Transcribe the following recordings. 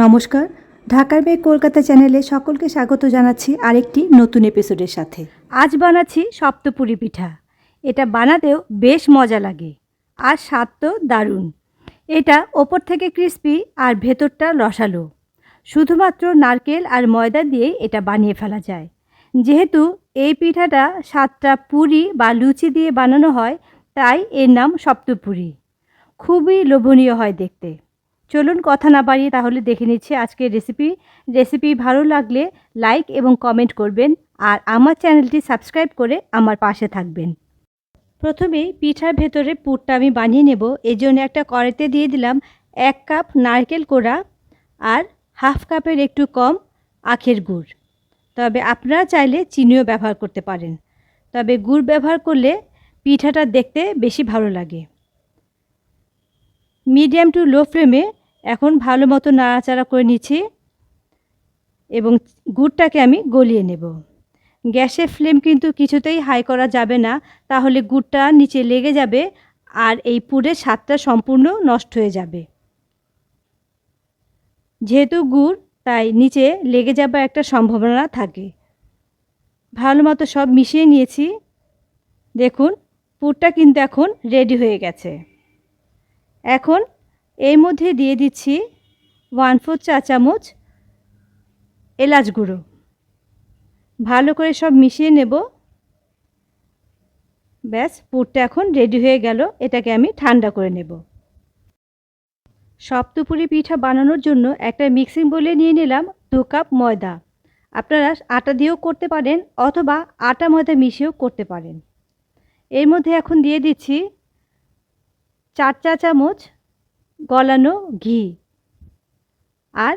নমস্কার। ঢাকার বেগ কলকাতা চ্যানেলে সকলকে স্বাগত জানাচ্ছি আরেকটি নতুন এপিসোডের সাথে। আজ বানাচ্ছি সপ্তপুরি পিঠা। এটা বানাতেও বেশ মজা লাগে আর স্বাদ তো দারুণ। এটা ওপর থেকে ক্রিস্পি আর ভেতরটা রসালো। শুধুমাত্র নারকেল আর ময়দা দিয়েই এটা বানিয়ে ফেলা যায়। যেহেতু এই পিঠাটা সাতটা পুরি বা লুচি দিয়ে বানানো হয়, তাই এর নাম সপ্তপুরি। খুবই লোভনীয় হয় দেখতে। চলুন কথা না বাড়িয়ে তাহলে দেখে নিচ্ছি আজকের রেসিপি রেসিপি ভালো লাগলে লাইক এবং কমেন্ট করবেন আর আমার চ্যানেলটি সাবস্ক্রাইব করে আমার পাশে থাকবেন। প্রথমেই পিঠার ভেতরে পুরটা আমি বানিয়ে নেব। এই জন্য একটা কড়াইতে দিয়ে দিলাম এক কাপ নারকেল কোড়া আর হাফ কাপের একটু কম আখের গুড়। তবে আপনারা চাইলে চিনিও ব্যবহার করতে পারেন। তবে গুড় ব্যবহার করলে পিঠাটা দেখতে বেশি ভালো লাগে। মিডিয়াম টু লো ফ্লেমে এখন ভালো মতো নাড়াচাড়া করে নিচ্ছি এবং গুড়টাকে আমি গলিয়ে নেব। গ্যাসের ফ্লেম কিন্তু কিছুতেই হাই করা যাবে না, তাহলে গুড়টা নিচে লেগে যাবে আর এই পুরের স্বাদটা সম্পূর্ণ নষ্ট হয়ে যাবে। যেহেতু গুড়, তাই নিচে লেগে যাবার একটা সম্ভাবনা থাকে। ভালো মতো সব মিশিয়ে নিয়েছি। দেখুন, পুরটা কিন্তু এখন রেডি হয়ে গেছে। এখন এর মধ্যে দিয়ে দিচ্ছি ওয়ান ফোর চা চামচ এলাচ গুঁড়ো। ভালো করে সব মিশিয়ে নেব। ব্যাস, পুরটা এখন রেডি হয়ে গেল। এটাকে আমি ঠান্ডা করে নেব। সপ্তপুরি পিঠা বানানোর জন্য একটা মিক্সিং বলে নিয়ে নিলাম দু কাপ ময়দা। আপনারা আটা দিয়েও করতে পারেন অথবা আটা ময়দা মিশিয়েও করতে পারেন। এর মধ্যে এখন দিয়ে দিচ্ছি চার চা চামচ গলানো ঘি আর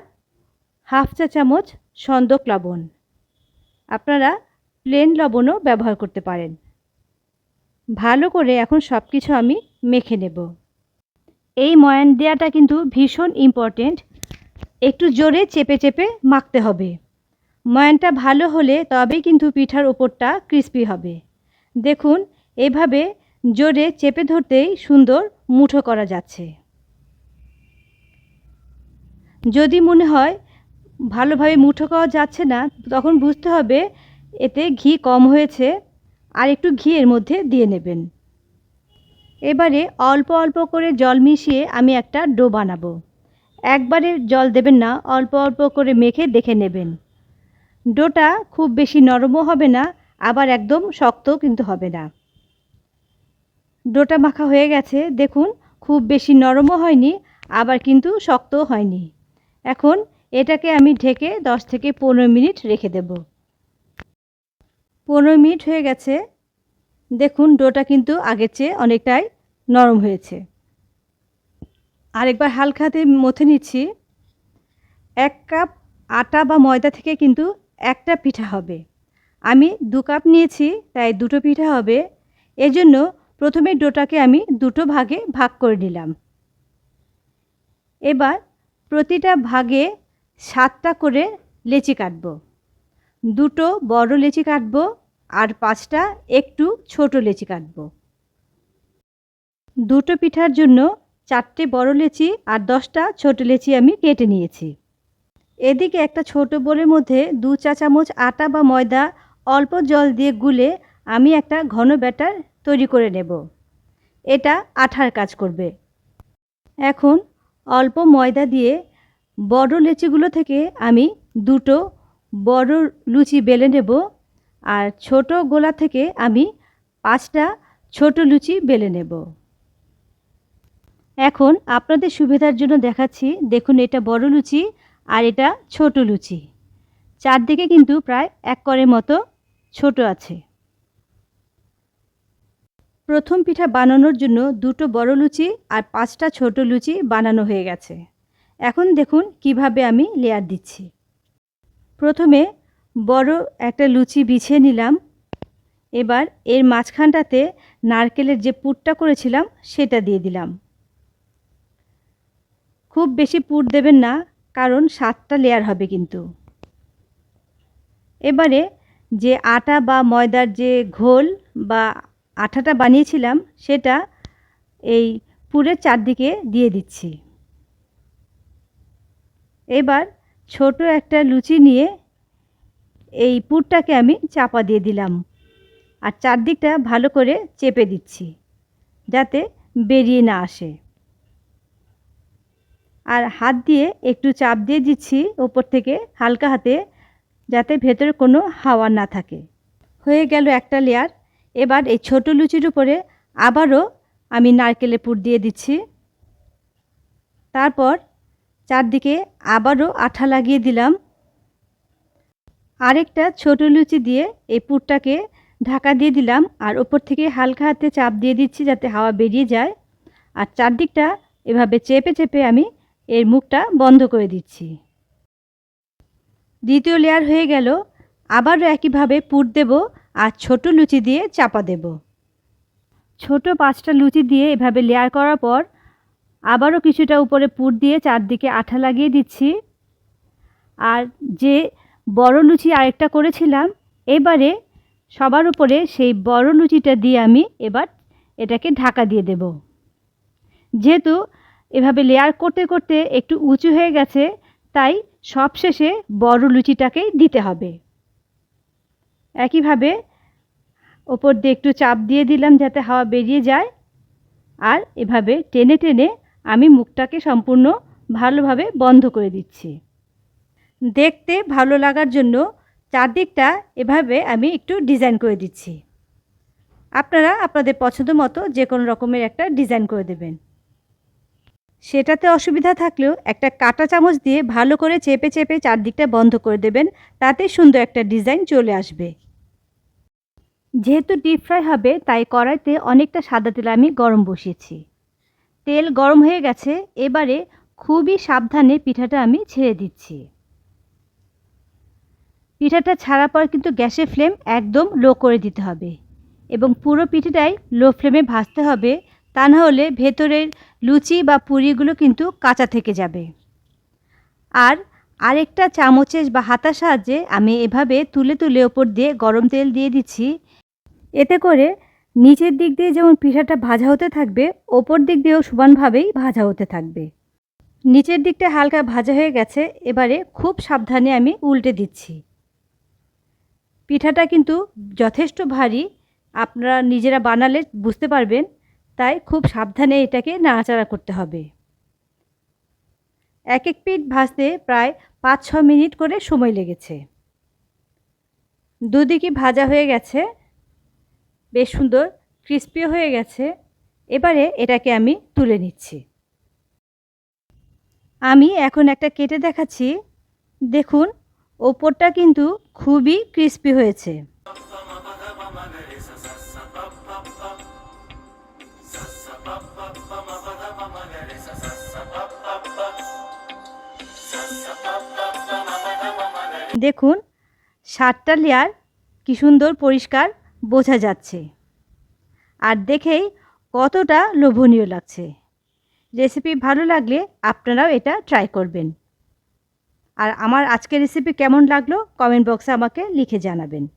হাফ চা চামচ সন্দক লবণ। আপনারা প্লেন লবণও ব্যবহার করতে পারেন। ভালো করে এখন সব কিছু আমি মেখে নেব। এই ময়ান দেওয়াটা কিন্তু ভীষণ ইম্পর্টেন্ট একটু জোরে চেপে চেপে মাখতে হবে। ময়ানটা ভালো হলে তবেই কিন্তু পিঠার ওপরটা ক্রিস্পি হবে। দেখুন, এভাবে জোরে চেপে ধরতেই সুন্দর মুঠো করা যাচ্ছে। যদি মনে হয় ভালোভাবে মুঠো করা যাচ্ছে না, তখন বুঝতে হবে এতে ঘি কম হয়েছে আর একটু ঘি এর মধ্যে দিয়ে নেবেন। এবারে অল্প অল্প করে জল মিশিয়ে আমি একটা ডো বানাবো। একবারে জল দেবেন না, অল্প অল্প করে মেখে দেখে নেবেন। ডোটা খুব বেশি নরমও হবে না, আবার একদম শক্ত কিন্তু হবে না। ডোটা মাখা হয়ে গেছে, দেখুন, খুব বেশি নরমও হয়নি, আবার কিন্তু শক্তও হয়নি। এখন এটাকে আমি ঢেকে 10 থেকে পনেরো মিনিট রেখে দেব। পনেরো মিনিট হয়ে গেছে। দেখুন, ডোটা কিন্তু আগের চেয়ে অনেকটাই নরম হয়েছে। আরেকবার হালকাতে মথে নিচ্ছি। এক কাপ আটা বা ময়দা থেকে কিন্তু একটা পিঠা হবে। আমি দু কাপ নিয়েছি, তাই দুটো পিঠা হবে। এজন্য প্রথমে ডোটাকে আমি দুটো ভাগে ভাগ করে নিলাম। এবার প্রতিটা ভাগে সাতটা করে লেচি কাটবো। দুটো বড় লেচি কাটবো আর পাঁচটা একটু ছোট লেচি কাটবো। দুটো পিঠার জন্য চারটে বড় লেচি আর দশটা ছোট লেচি আমি কেটে নিয়েছি। এদিকে একটা ছোট বোলের মধ্যে দু চা চামচ আটা বা ময়দা অল্প জল দিয়ে গুলে আমি একটা ঘন ব্যাটার তৈরি করে নেব। এটা আঠার কাজ করবে। এখন অল্প ময়দা দিয়ে বড় লেচিগুলো থেকে আমি দুটো বড় লুচি বেলে নেব আর ছোট গোলা থেকে আমি পাঁচটা ছোট লুচি বেলে নেব। এখন আপনাদের সুবিধার জন্য দেখাচ্ছি, দেখুন এটা বড় লুচি আর এটা ছোট লুচি। চারদিকে কিন্তু প্রায় এক করের মতো ছোট আছে। প্রথম পিঠা বানানোর জন্য দুটো বড় লুচি আর পাঁচটা ছোট লুচি বানানো হয়ে গেছে। এখন দেখুন কীভাবে আমি লেয়ার দিচ্ছি। প্রথমে বড় একটা লুচি বিছিয়ে নিলাম। এবার এর মাঝখানটাতে নারকেলের যে পুরটা করেছিলাম, সেটা দিয়ে দিলাম। খুব বেশি পুর দেবেন না, কারণ সাতটা লেয়ার হবে কিন্তু। এবারে যে আটা বা ময়দার যে ঘোল বা আঠাটা বানিয়েছিলাম, সেটা এই পুরের চারদিকে দিয়ে দিচ্ছি। এবার ছোট একটা লুচি নিয়ে এই পুরটাকে আমি চাপা দিয়ে দিলাম আর চারদিকটা ভালো করে চেপে দিচ্ছি যাতে বেরিয়ে না আসে। আর হাত দিয়ে একটু চাপ দিয়ে দিচ্ছি ওপর থেকে হালকা হাতে যাতে ভেতরে কোনো হাওয়া না থাকে। হয়ে গেল একটা লেয়ার এবার এই ছোট লুচির উপরে আবারও আমি নারকেলের পুর দিয়ে দিচ্ছি। তারপর চারদিকে আবারও আঠা লাগিয়ে দিলাম। আরেকটা ছোট লুচি দিয়ে এই পুরটাকে ঢাকা দিয়ে দিলাম আর ওপর থেকে হালকা হাতে চাপ দিয়ে দিচ্ছি যাতে হাওয়া বেরিয়ে যায়। আর চারদিকটা এভাবে চেপে চেপে আমি এর মুখটা বন্ধ করে দিচ্ছি। দ্বিতীয় লেয়ার হয়ে গেল। আবারও একইভাবে পুর দেব আর ছোট লুচি দিয়ে চাপা দেব। ছোট পাঁচটা লুচি দিয়ে এভাবে লেয়ার করার পর আবারও কিছুটা উপরে পুর দিয়ে চারদিকে আঠা লাগিয়ে দিচ্ছি। আর যে বড় লুচি আরেকটা করেছিলাম, এবারে সবার উপরে সেই বড় লুচিটা দিয়ে আমি এবার এটাকে ঢাকা দিয়ে দেব। যেহেতু এভাবে লেয়ার করতে করতে একটু উঁচু হয়ে গেছে, তাই সবশেষে বড় লুচিটাকেই দিতে হবে। একইভাবে ওপর দিয়ে একটু চাপ দিয়ে দিলাম যাতে হাওয়া বেরিয়ে যায়। আর এভাবে টেনে টেনে আমি মুখটাকে সম্পূর্ণ ভালোভাবে বন্ধ করে দিচ্ছি। দেখতে ভালো লাগার জন্য চারদিকটা এভাবে আমি একটু ডিজাইন করে দিচ্ছি। আপনারা আপনাদের পছন্দ মতো যে কোনো রকমের একটা ডিজাইন করে দেবেন। সেটাতে অসুবিধা থাকলেও একটা কাঁটা চামচ দিয়ে ভালো করে চেপে চেপে চারদিকটা বন্ধ করে দেবেন। তাতে সুন্দর একটা ডিজাইন চলে আসবে। যেহেতু ডিপ ফ্রাই হবে, তাই কড়াইতে অনেকটা সাদা তেল আমি গরম বসিয়েছি। তেল গরম হয়ে গেছে, এবারে খুবই সাবধানে পিঠাটা আমি ছেড়ে দিচ্ছি। পিঠাটা ছাড়ার পর কিন্তু গ্যাসের ফ্লেম একদম লো করে দিতে হবে এবং পুরো পিঠাটাই লো ফ্লেমে ভাজতে হবে। তা না হলে ভেতরের লুচি বা পুরিগুলো কিন্তু কাঁচা থেকে যাবে। আর আরেকটা চামচের বা হাতার সাহায্যে আমি এভাবে তুলে তুলে ওপর দিয়ে গরম তেল দিয়ে দিচ্ছি। এতে করে নিচের দিক দিয়ে যেমন পিঠাটা ভাজা হতে থাকবে, ওপর দিক দিয়েও সমানভাবেই ভাজা হতে থাকবে। নিচের দিকটা হালকা ভাজা হয়ে গেছে, এবারে খুব সাবধানে আমি উল্টে দিচ্ছি। পিঠাটা কিন্তু যথেষ্ট ভারী, আপনারা নিজেরা বানালে বুঝতে পারবেন। তাই খুব সাবধানে এটাকে নাড়াচাড়া করতে হবে। এক এক পিঠ ভাজতে প্রায় পাঁচ ছ মিনিট করে সময় লেগেছে। দুদিকে ভাজা হয়ে গেছে, বেশ সুন্দর ক্রিস্পিও হয়ে গেছে, এবারে এটাকে আমি তুলে নিচ্ছি। আমি এখন একটা কেটে দেখাচ্ছি, দেখুন, ওপরটা কিন্তু খুবই ক্রিস্পি হয়েছে। দেখুন, সাতটা লেয়ার কী সুন্দর পরিষ্কার বোঝা যাচ্ছে। আর দেখেই কতটা লোভনীয় লাগছে। রেসিপি ভালো লাগলে আপনারাও এটা ট্রাই করবেন। আর আমার আজকের রেসিপি কেমন লাগল কমেন্ট বক্সে আমাকে লিখে জানাবেন।